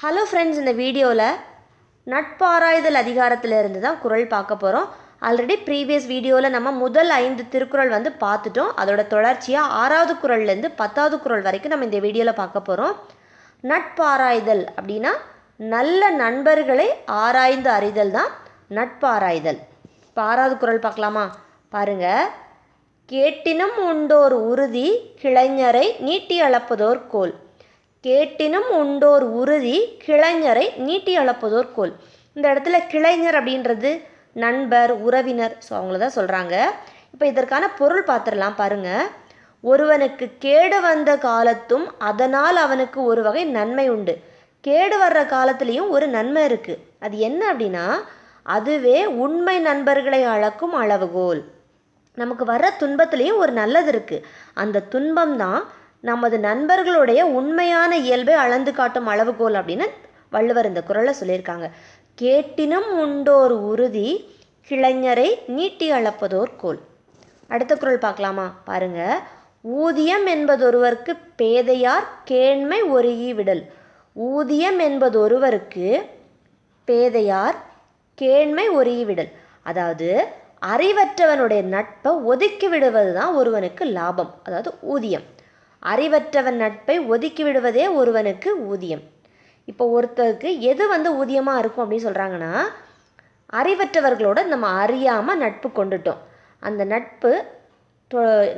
Hello friends இந்த வீடியோவில் நட்பாராய்தல் அதிகாரத்தில் இருந்து தான் குரல் பார்க்க போகிறோம் ஆல்ரெடி ப்ரீவியஸ் வீடியோவில் நம்ம முதல் ஐந்து திருக்குறள் வந்து பார்த்துட்டோம். அதோட தொடர்ச்சியாக ஆறாவது குரல்லேருந்து பத்தாவது குறள் வரைக்கும் நம்ம இந்த வீடியோவில் பார்க்க போகிறோம் நட்பாராய்தல் அப்படின்னா நல்ல நண்பர்களை ஆராய்ந்து அறிதல் தான் நட்பாராய்தல். இப்போ ஆறாவது குறள் பார்க்கலாமா? பாருங்கள் கேட்டினும் உண்டோர் உறுதி கிளைஞரை நீட்டி அளப்பதோர் கோல். கேட்டினும் உண்டோர் உறுதி கிளைஞரை நீட்டி அளப்பதோர் கோல். இந்த இடத்துல கிளைஞர் அப்படின்றது நண்பர் உறவினர் ஸோ அவங்கள தான் சொல்கிறாங்க இப்போ இதற்கான பொருள் பார்த்துடலாம் பாருங்கள் ஒருவனுக்கு கேடு வந்த காலத்தும் அதனால் அவனுக்கு ஒரு வகை நன்மை உண்டு. கேடு வர்ற காலத்துலேயும் ஒரு நன்மை இருக்குது அது என்ன அப்படின்னா அதுவே உண்மை நண்பர்களை அளக்கும் அளவுகோல். நமக்கு வர்ற துன்பத்துலேயும் ஒரு நல்லது இருக்குது அந்த துன்பம் தான் நமது நண்பர்களுடைய உண்மையான இயல்பை அளந்து காட்டும் அளவுகோல் அப்படின்னு வள்ளுவர் இந்த குரலை சொல்லியிருக்காங்க. கேட்டினும் உண்டோர் உறுதி கிளைஞரை நீட்டி அளப்பதோர் கோல். அடுத்த குரல் பார்க்கலாமா? பாருங்க. ஊதியம் என்பதொருவருக்கு பேதையார் கேண்மை ஒருகி விடல். ஊதியம் என்பதொருவருக்கு பேதையார் கேண்மை ஒருகி விடல். அதாவது அறிவற்றவனுடைய நட்பை ஒதுக்கி விடுவது தான் ஒருவனுக்கு லாபம். அதாவது ஊதியம். அறிவற்றவன் நட்பை ஒதுக்கி விடுவதே ஒருவனுக்கு ஊதியம். இப்போ ஒருத்தருக்கு எது வந்து ஊதியமாக இருக்கும் அப்படின்னு சொல்கிறாங்கன்னா அறிவற்றவர்களோட நம்ம அறியாமல் நட்பு கொண்டுட்டோம். அந்த நட்பு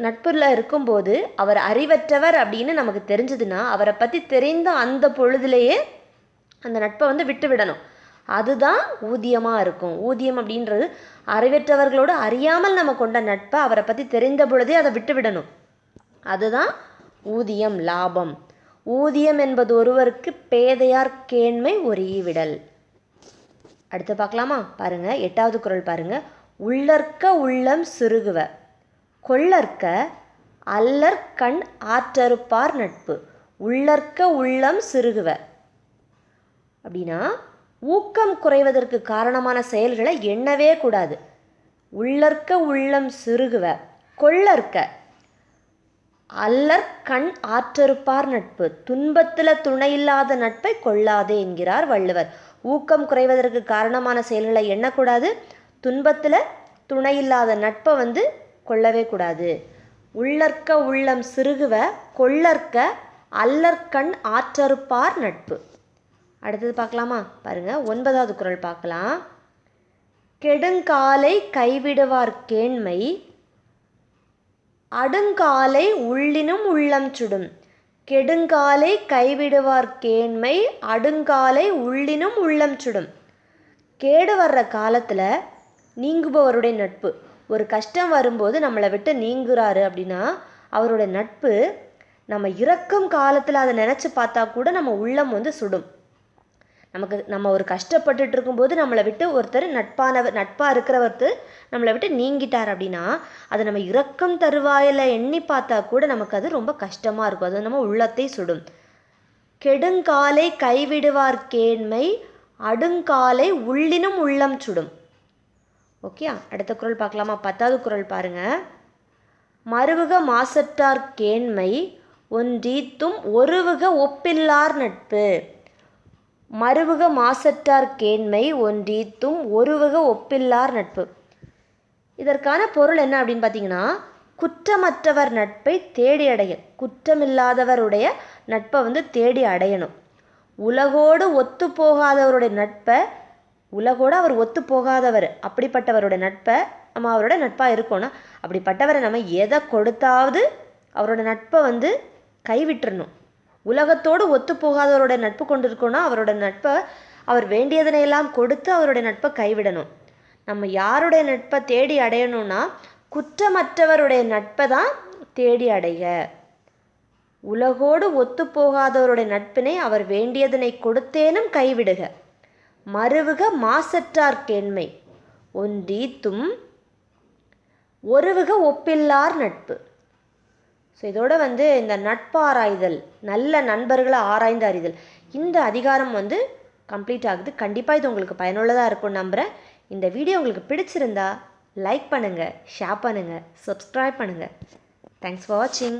நட்புல இருக்கும்போது அவர் அறிவற்றவர் அப்படின்னு நமக்கு தெரிஞ்சதுன்னா அவரை பற்றி தெரிந்த அந்த பொழுதுலேயே அந்த நட்பை வந்து விட்டு விடணும். அதுதான் ஊதியமாக இருக்கும். ஊதியம் அப்படின்றது அறிவற்றவர்களோடு அறியாமல் நம்ம கொண்ட நட்பை அவரை பற்றி தெரிந்த பொழுதே அதை விட்டு விடணும். அதுதான் ஊதியம் லாபம். ஊதியம் என்பது ஒருவருக்கு பேதையார் கேண்மை ஒரீவிடல் அடுத்து பார்க்கலாமா? பாருங்க எட்டாவது குரல் பாருங்க. உள்ளற்க உள்ளம் சிறுகுவ. கொள்ளற்க அல்லற் கண் ஆற்றறுப்பார் நட்பு. உள்ளற்க உள்ளம் சிறுகுவ. அப்படின்னா ஊக்கம் குறைவதற்கு காரணமான செயல்களை எண்ணவே கூடாது. உள்ளற்க உள்ளம் சிறுகுவ. கொள்ளற்க அல்லற்கண் ஆற்றறுப்பார் நட்பு. துன்பத்தில் துணையில்லாத நட்பை கொள்ளாதே என்கிறார் வள்ளுவர். ஊக்கம் குறைவதற்கு காரணமான செயல்களை எண்ணக்கூடாது. துன்பத்தில் துணையில்லாத நட்பை வந்து கொள்ளவே கூடாது. உள்ளற்க உள்ளம் சிறுகுவ கொள்ளற்க அல்லற்கண் ஆற்றறுப்பார் நட்பு. அடுத்தது பார்க்கலாமா? பாருங்க ஒன்பதாவது குரல் பார்க்கலாம். கெடுங்காலை கைவிடுவார் கேண்மை அடுங்காலை உள்ளினும் உள்ளம் சுடும். கெடுங்காலை கைவிடுவார் கேண்மை அடுங்காலை உள்ளினும் உள்ளம் சுடும். கேடு வர்ற காலத்தில் நீங்குபவருடைய நட்பு. ஒரு கஷ்டம் வரும்போது நம்மளை விட்டு நீங்குறாரு அப்படின்னா அவருடைய நட்பு நம்ம இறக்கும் காலத்தில் அதை நினச்சி பார்த்தா கூட நம்ம உள்ளம் வந்து சுடும். நமக்கு நம்ம ஒரு கஷ்டப்பட்டுட்டு இருக்கும்போது நம்மளை விட்டு ஒருத்தர் நட்பானவர் நட்பாக இருக்கிறவர்த்தர் நம்மளை விட்டு நீங்கிட்டார் அப்படின்னா அதை நம்ம இறக்கம் தருவாயில் எண்ணி பார்த்தா கூட நமக்கு அது ரொம்ப கஷ்டமாக இருக்கும். அது நம்ம உள்ளத்தை சுடும். கெடுங்காலை கைவிடுவார் கேண்மை அடுங்காலை உள்ளினும் உள்ளம் சுடும். ஓகே அடுத்த குரல் பார்க்கலாமா? பத்தாவது குரல் பாருங்க. மறுவுக மாசற்றார் கேண்மை ஒன்றீத்தும் ஒருவுக ஒப்பில்லார் நட்பு. மருவுக மாசற்றார்கேண்மை ஒன்றீத்தும் ஒருவக ஒப்பில்லார் நட்பு. இதற்கான பொருள் என்ன அப்படின்னு பார்த்தீங்கன்னா குற்றமற்றவர் நட்பை தேடி அடைய குற்றமில்லாதவருடைய நட்பை வந்து தேடி அடையணும். உலகோடு ஒத்து போகாதவருடைய நட்பை உலகோடு அவர் ஒத்து போகாதவர் அப்படிப்பட்டவருடைய நட்பை நம்ம அவரோட நட்பாக இருக்கணும். அப்படிப்பட்டவரை நம்ம எதை கொடுத்தாவது அவரோட நட்பை வந்து கைவிட்டுறணும். உலகத்தோடு ஒத்துப்போகாதவரோட நட்பு கொண்டிருக்கோன்னா அவரோட நட்பை அவர் வேண்டியதனையெல்லாம் கொடுத்து அவருடைய நட்பை கைவிடணும். நம்ம யாருடைய நட்பை தேடி அடையணும்னா குற்றமற்றவருடைய நட்பை தான் தேடி அடைய. உலகோடு ஒத்துப்போகாதவருடைய நட்பினை அவர் வேண்டியதனை கொடுத்தேனும் கைவிடுக. மறுவுக மாசற்றார் கேண்மை. ஒன்றீத்தும் ஒருவுக ஒப்பில்லார் நட்பு. ஸோ இதோட வந்து இந்த நட்பாராய்தல் நல்ல நண்பர்களை ஆராய்ந்து அறிதல் இந்த அதிகாரம் வந்து கம்ப்ளீட் ஆகுது. கண்டிப்பாக இது உங்களுக்கு பயனுள்ளதாக இருக்கும்னு நம்புகிறேன் இந்த வீடியோ உங்களுக்கு பிடிச்சிருந்தா லைக் பண்ணுங்கள் ஷேர் பண்ணுங்கள் சப்ஸ்கிரைப் பண்ணுங்கள் தேங்க்ஸ் ஃபார் வாட்சிங்